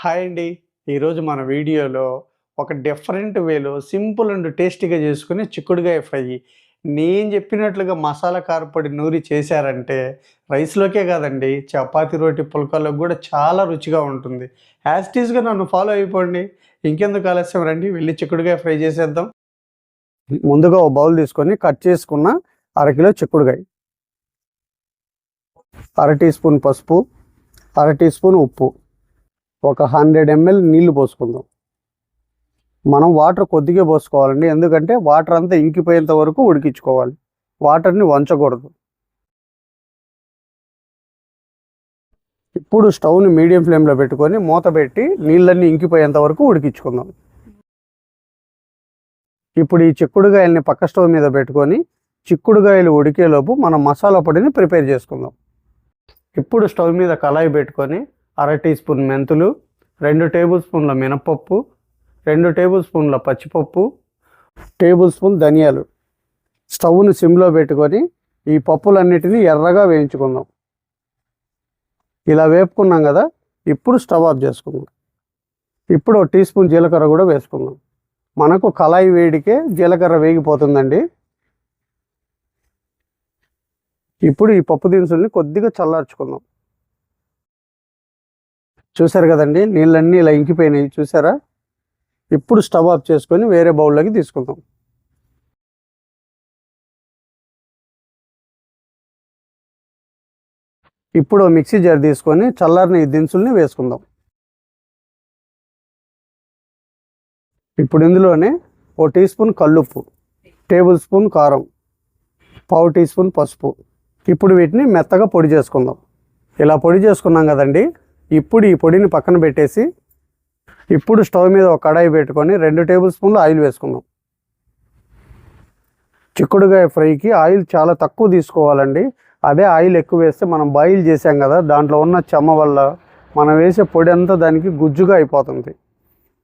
Hi అండి. ఈరోజు మన వీడియోలో ఒక డిఫరెంట్ వేలో సింపుల్ అండ్ టేస్టీగా చేసుకుని చిక్కుడుగాయ ఫ్రై. నేను చెప్పినట్లుగా మసాలా కారపొడి నూరి చేశారంటే రైస్లోకే కాదండి చపాతి రోటి పుల్కాలకు కూడా చాలా రుచిగా ఉంటుంది. యాస్టీస్గా నన్ను ఫాలో అయిపోండి. ఇంకెందుకు ఆలస్యం రండి వెళ్ళి చిక్కుడుగాయ ఫ్రై చేసేద్దాం. ముందుగా ఒక బౌల్ తీసుకొని కట్ చేసుకున్న అరకిలో చిక్కుడుగాయ. అర టీ స్పూన్ పసుపు అర టీ స్పూన్ ఉప్పు. ఒక హండ్రెడ్ ఎంఎల్ నీళ్ళు పోసుకుందాం. మనం వాటర్ కొద్దిగా పోసుకోవాలండి. ఎందుకంటే వాటర్ అంతా ఇంకిపోయేంత వరకు ఉడికించుకోవాలి. వాటర్ని వంచకూడదు. ఇప్పుడు స్టవ్ని మీడియం ఫ్లేమ్లో పెట్టుకొని మూత పెట్టి నీళ్ళన్నీ ఇంకిపోయేంత వరకు ఉడికించుకుందాం. ఇప్పుడు ఈ చిక్కుడుగాయల్ని పక్క స్టవ్ మీద పెట్టుకొని చిక్కుడుగాయలు ఉడికేలోపు మనం మసాలా పొడిని ప్రిపేర్ చేసుకుందాం. ఇప్పుడు స్టవ్ మీద కళాయి పెట్టుకొని అర టీ స్పూన్ మెంతులు రెండు టేబుల్ స్పూన్ల మినపప్పు రెండు టేబుల్ స్పూన్ల పచ్చిపప్పు టేబుల్ స్పూన్ ధనియాలు. స్టవ్ను సిమ్లో పెట్టుకొని ఈ పప్పులన్నిటినీ ఎర్రగా వేయించుకుందాం. ఇలా వేపుకున్నాం కదా ఇప్పుడు స్టవ్ ఆఫ్ చేసుకుందాం. ఇప్పుడు టీ స్పూన్ జీలకర్ర కూడా వేసుకుందాం. మనకు కళాయి వేడికే జీలకర్ర వేగిపోతుందండి. ఇప్పుడు ఈ పప్పు దినుసుల్ని కొద్దిగా చల్లార్చుకుందాం. చూసారు కదండి? నీళ్ళన్నీ ఇలా ఇంకిపోయినాయి. చూసారా ఇప్పుడు స్టవ్ ఆఫ్ చేసుకొని వేరే బౌల్లోకి తీసుకుందాం. ఇప్పుడు మిక్సీ జార్ తీసుకొని చల్లారిన ఈ దినుసుల్ని వేసుకుందాం. ఇప్పుడు ఇందులోనే ఓ టీ స్పూన్ కల్లుప్పు టేబుల్ స్పూన్ కారం పావు టీ స్పూన్ పసుపు. ఇప్పుడు వీటిని మెత్తగా పొడి చేసుకుందాం. ఇలా పొడి చేసుకున్నాం కదండి? ఇప్పుడు ఈ పొడిని పక్కన పెట్టేసి ఇప్పుడు స్టవ్ మీద ఒక కడాయి పెట్టుకొని రెండు టేబుల్ స్పూన్లు ఆయిల్ వేసుకుందాం. చిక్కుడుగాయ ఫ్రైకి ఆయిల్ చాలా తక్కువ తీసుకోవాలండి. అదే ఆయిల్ ఎక్కువ వేస్తే మనం బాయిల్ చేసాం కదా దాంట్లో ఉన్న చెమ్మ వల్ల మనం వేసే పొడి అంతా దానికి గుజ్జుగా అయిపోతుంది.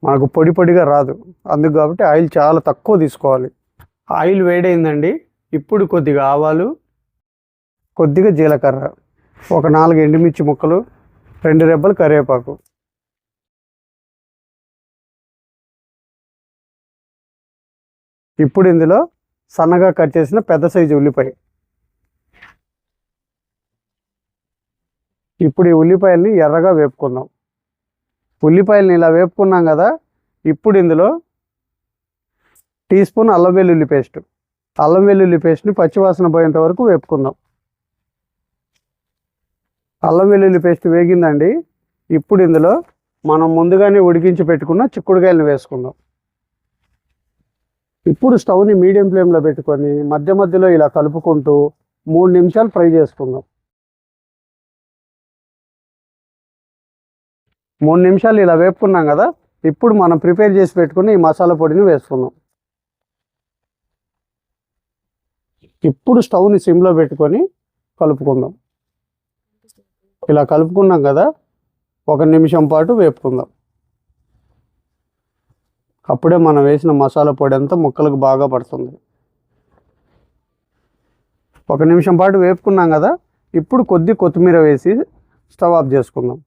మనకు పొడి పొడిగా రాదు. అందుకు కాబట్టి ఆయిల్ చాలా తక్కువ తీసుకోవాలి. ఆయిల్ వేడైందండి. ఇప్పుడు కొద్దిగా ఆవాలు కొద్దిగా జీలకర్ర ఒక నాలుగు ఎండుమిర్చి ముక్కలు రెండు రెబ్బలు కరివేపాకు. ఇప్పుడు ఇందులో సన్నగా కట్ చేసిన పెద్ద సైజు ఉల్లిపాయ. ఇప్పుడు ఈ ఉల్లిపాయల్ని ఎర్రగా వేపుకుందాం. ఉల్లిపాయల్ని ఇలా వేపుకున్నాం కదా ఇప్పుడు ఇందులో టీ స్పూన్ అల్లం వెల్లుల్లి పేస్ట్. అల్లం వెల్లుల్లి పేస్ట్ని పచ్చివాసన పోయేంత వరకు వేపుకుందాం. అల్లం వెల్లుల్లి పేస్ట్ వేగిందండి. ఇప్పుడు ఇందులో మనం ముందుగానే ఉడికించి పెట్టుకున్న చిక్కుడుకాయలను వేసుకుందాం. ఇప్పుడు స్టవ్ని మీడియం ఫ్లేమ్లో పెట్టుకొని మధ్య మధ్యలో ఇలా కలుపుకుంటూ మూడు నిమిషాలు ఫ్రై చేసుకుందాం. మూడు నిమిషాలు ఇలా వేపుకున్నాం కదా ఇప్పుడు మనం ప్రిపేర్ చేసి పెట్టుకుని ఈ మసాలా పొడిని వేసుకుందాం. ఇప్పుడు స్టవ్ని సిమ్లో పెట్టుకొని కలుపుకుందాం. ఇలా కలుపుకున్నాం కదా ఒక నిమిషం పాటు వేపుకుందాం. అప్పుడే మనం వేసిన మసాలా పొడి అంతా ముక్కలకు బాగా పడుతుంది. ఒక నిమిషం పాటు వేపుకున్నాం కదా ఇప్పుడు కొద్ది కొత్తిమీర వేసి స్టవ్ ఆఫ్ చేసుకుందాం.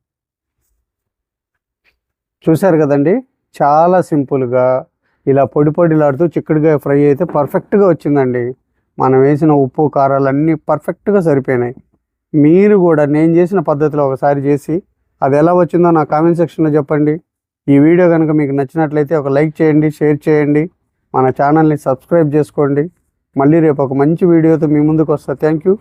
చూశారు కదండి చాలా సింపుల్గా ఇలా పొడి పొడిలాడుతూ చిక్కడిగా ఫ్రై అయితే పర్ఫెక్ట్గా వచ్చిందండి. మనం వేసిన ఉప్పు కారాలు అన్నీ పర్ఫెక్ట్గా సరిపోయినాయి. మీరు కూడా నేను చేసిన పద్ధతిలో ఒకసారి చేసి అది ఎలా వచ్చిందో నా కామెంట్ సెక్షన్లో చెప్పండి. ఈ వీడియో కనుక మీకు నచ్చినట్లయితే ఒక లైక్ చేయండి షేర్ చేయండి మన ఛానల్ని సబ్స్క్రైబ్ చేసుకోండి. మళ్ళీ రేపు ఒక మంచి వీడియోతో మీ ముందుకు వస్తా. Thank you